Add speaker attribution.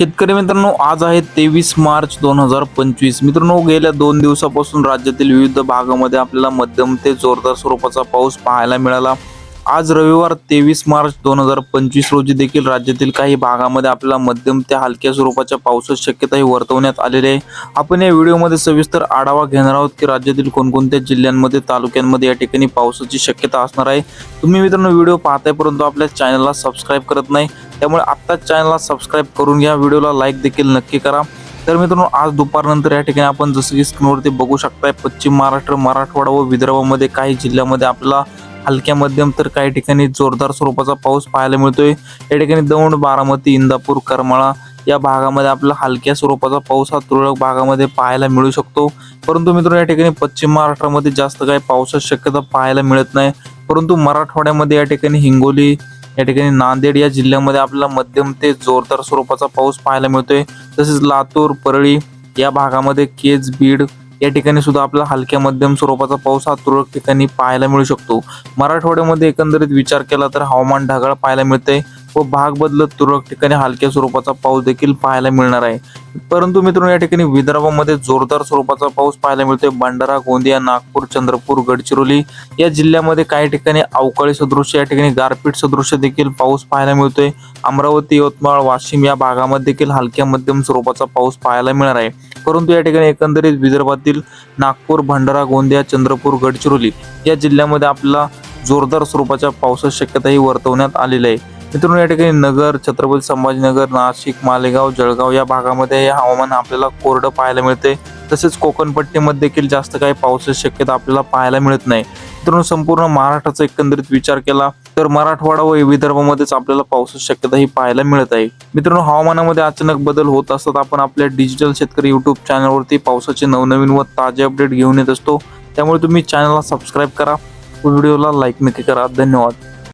Speaker 1: शेतकरी मित्रांनो आज आहे तेवीस मार्च दोन हजार पंचवीस. मित्रांनो गेल्या दोन दिवसापासून राज्यातील विविध भागामध्ये आपल्याला मध्यम ते जोरदार स्वरूपाचा पाऊस पाहायला मिळाला. आज रविवार तेवीस मार्च दोन हजार पंचवीस रोजी देखील राज्यातील काही भागामध्ये आपल्याला मध्यम ते हलक्या स्वरूपाच्या पावसाची शक्यताही वर्तवण्यात आलेली आहे. आपण या व्हिडिओमध्ये सविस्तर आढावा घेणार आहोत की राज्यातील कोणकोणत्या जिल्ह्यांमध्ये तालुक्यांमध्ये या ठिकाणी पावसाची शक्यता असणार आहे. तुम्ही मित्रांनो व्हिडिओ पाहताय परंतु आपल्या चॅनलला सबस्क्राईब करत नाही. त्यामुळे आत्ताच चॅनलला सबस्क्राईब करून घ्या. व्हिडिओला लाईक देखील नक्की करा. तर मित्रांनो आज दुपारनंतर या ठिकाणी आपण जसं की स्क्रीनवरती बघू शकताय पश्चिम महाराष्ट्र मराठवाडा व विदर्भामध्ये काही जिल्ह्यामध्ये आपल्याला हलक्या मध्यम तर काही ठिकाणी जोरदार स्वरूपाचा पाऊस पाहायला मिळतोय. या ठिकाणी दौंड बारामती इंदापूर करमाळा या भागामध्ये आपला हलक्या स्वरूपाचा पाऊस हा तुरळक भागामध्ये पाहायला मिळू शकतो. परंतु मित्रांनो या ठिकाणी पश्चिम महाराष्ट्रामध्ये जास्त काही पावसाची शक्यता पाहायला मिळत नाही. परंतु मराठवाड्यामध्ये या ठिकाणी हिंगोली या ठिकाणी नांदेड या जिल्ह्यामध्ये आपल्याला मध्यम ते जोरदार स्वरूपाचा पाऊस पाहायला मिळतोय. तसेच लातूर परळी या भागामध्ये केज बीड या ठिकाणी सुद्धा आपल्याला हलक्या मध्यम स्वरूपाचा पाऊस हा तुरळक ठिकाणी पाहायला मिळू शकतो. मराठवाड्यामध्ये एकंदरीत विचार केला तर हवामान ढगाळ पाहायला मिळतंय. व भाग बदलत तुरळक ठिकाणी हलक्या स्वरूपाचा पाऊस देखील पाहायला मिळणार आहे. परंतु मित्रांनो या ठिकाणी विदर्भामध्ये जोरदार स्वरूपाचा पाऊस पाहायला मिळतोय. भंडारा गोंदिया नागपूर चंद्रपूर गडचिरोली या जिल्ह्यामध्ये काही ठिकाणी अवकाळी सदृश्य या ठिकाणी गारपीट सदृश्य देखील पाऊस पाहायला मिळतोय. अमरावती यवतमाळ वाशिम या भागामध्ये देखील हलक्या मध्यम स्वरूपाचा पाऊस पाहायला मिळणार आहे. परंतु या ठिकाणी एकंदरीत विदर्भातील नागपूर भंडारा गोंदिया चंद्रपूर गडचिरोली या जिल्ह्यामध्ये आपल्याला जोरदार स्वरूपाच्या पावसाची शक्यताही वर्तवण्यात आलेली आहे. मित्रांनो या ठिकाणी नगर छत्रपती संभाजीनगर नाशिक मालेगाव जळगाव या भागामध्ये हे हवामान आपल्याला कोरडं पाहायला मिळते. तसेच कोकणपट्टीमध्ये देखील जास्त काही पावसाची शक्यता आपल्याला पाहायला मिळत नाही. मित्रांनो संपूर्ण महाराष्ट्राचा एकंदरीत विचार केला तर मराठवाडा व विदर्भामध्येच आपल्याला पावसाची शक्यता ही पाहायला मिळत आहे. मित्रांनो हवामानामध्ये अचानक बदल होत असतात. आपण आपल्या डिजिटल शेतकरी युट्यूब चॅनलवरती पावसाचे नवनवीन व ताजे अपडेट घेऊन येत असतो. त्यामुळे तुम्ही चॅनलला सबस्क्राईब करा व्हिडिओला लाईक नक्की करा. धन्यवाद.